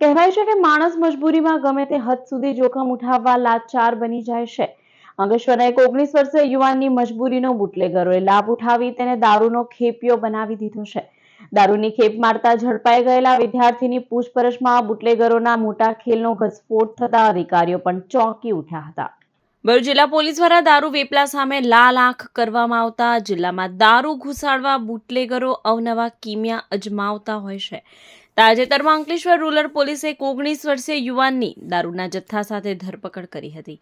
કહેવાય છે કે માણસ મજબૂરીમાં ગમે તે હદ સુધી જોખમ ઉઠાવવા લાચાર બની જાય છે. અંગેશ્વરના એક ઓગણીસ વર્ષે યુવાનની મજબૂરીનો બુટલેગરોએ લાભ ઉઠાવી તેને દારૂનો ખેપિયો બનાવી દીધો છે. દારૂની ખેપ મારતા ઝડપાઈ ગયેલા વિદ્યાર્થીની પૂછપરછમાં બુટલેગરોના મોટા ખેલનો ઘસફોટ થતા અધિકારીઓ પણ ચોંકી ઉઠ્યા હતા. ભરૂચ જિલ્લા પોલીસ દ્વારા દારૂ વેપલા સામે લાલ આંખ કરવામાં આવતા જિલ્લામાં દારૂ ઘુસાડવા બુટલેગરો અવનવા કિમિયા અજમાવતા હોય છે. તાજેતરમાં અંકલેશ્વર રૂરલ પોલીસે ઓગણીસ વર્ષીય યુવાનની દારૂના જથ્થા સાથે ધરપકડ કરી હતી.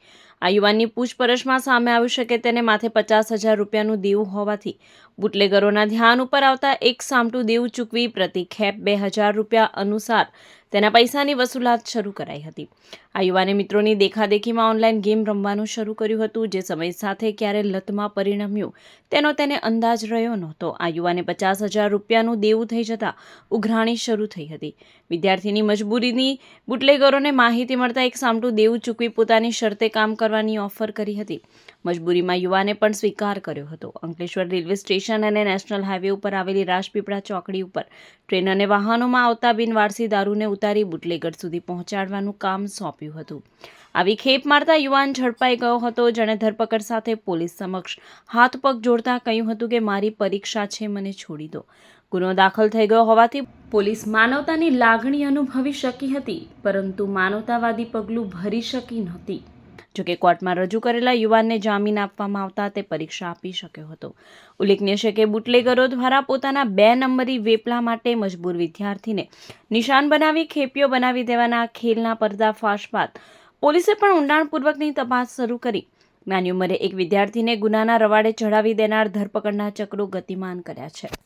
આ યુવાનની પૂછપરછમાં સામે આવ્યું છે કે તેને માથે પચાસ હજાર રૂપિયાનું દેવું હોવાથી બુટલેગરોના ધ્યાન ઉપર આવતા એક સામટું દેવું ચૂકવી પ્રતિ ખેપ બે હજાર રૂપિયા અનુસાર તેના પૈસાની વસૂલાત શરૂ કરાઈ હતી. આ યુવાને મિત્રોની દેખાદેખીમાં ઓનલાઈન ગેમ રમવાનું શરૂ કર્યું હતું, જે સમય સાથે ક્યારે લતમાં પરિણમ્યું તેનો તેને અંદાજ રહ્યો નહોતો. આ યુવાને પચાસ હજાર રૂપિયાનું દેવું થઈ જતાં ઉઘરાણી શરૂ થઈ હતી. વિદ્યાર્થીની મજબૂરીની બુટલેગરોને માહિતી મળતા એક સામટું દેવું ચૂકવી પોતાની શરતે કામ કરવાની ઓફર કરી હતી. મજબૂરીમાં યુવાને પણ સ્વીકાર કર્યો હતો. અંકલેશ્વર રેલવે સ્ટેશન અને નેશનલ હાઈવે ઉપર આવેલી રાજપીપળા ચોકડી ઉપર ટ્રેન અને વાહનોમાં આવતા બિનવારસી દારૂને ઉતારી બુટલેગર સુધી પહોંચાડવાનું કામ સોંપ્યું હતું. આવી ખેપ મારતા યુવાન ઝડપાઈ ગયો હતો. જેણે ધરપકડ સાથે પોલીસ સમક્ષ હાથ પગ જોડતા કહ્યું હતું કે, મારી પરીક્ષા છે, મને છોડી દો. ગુનો દાખલ થઈ ગયો હોવાથી પોલીસ માનવતાની લાગણી અનુભવી શકી હતી, પરંતુ માનવતાવાદી પગલું ભરી શકી નહોતી. જોકે કોર્ટમાં રજૂ કરેલા યુવાનને જામીન આપવામાં આવતા તે પરીક્ષા આપી શક્યો હતો. ઉલ્લેખનીય છે કે બુટલેગરો દ્વારા પોતાના બે નંબરી વેપલા માટે મજબૂર વિદ્યાર્થીને નિશાન બનાવી ખેપીઓ બનાવી દેવાના ખેલના પર્દાફાશ બાદ પોલીસે પણ ઊંડાણપૂર્વકની તપાસ શરૂ કરી. નાની ઉંમરે એક વિદ્યાર્થીને ગુનાના રવાડે ચડાવી દેનાર ધરપકડના ચક્રો ગતિમાન કર્યા છે.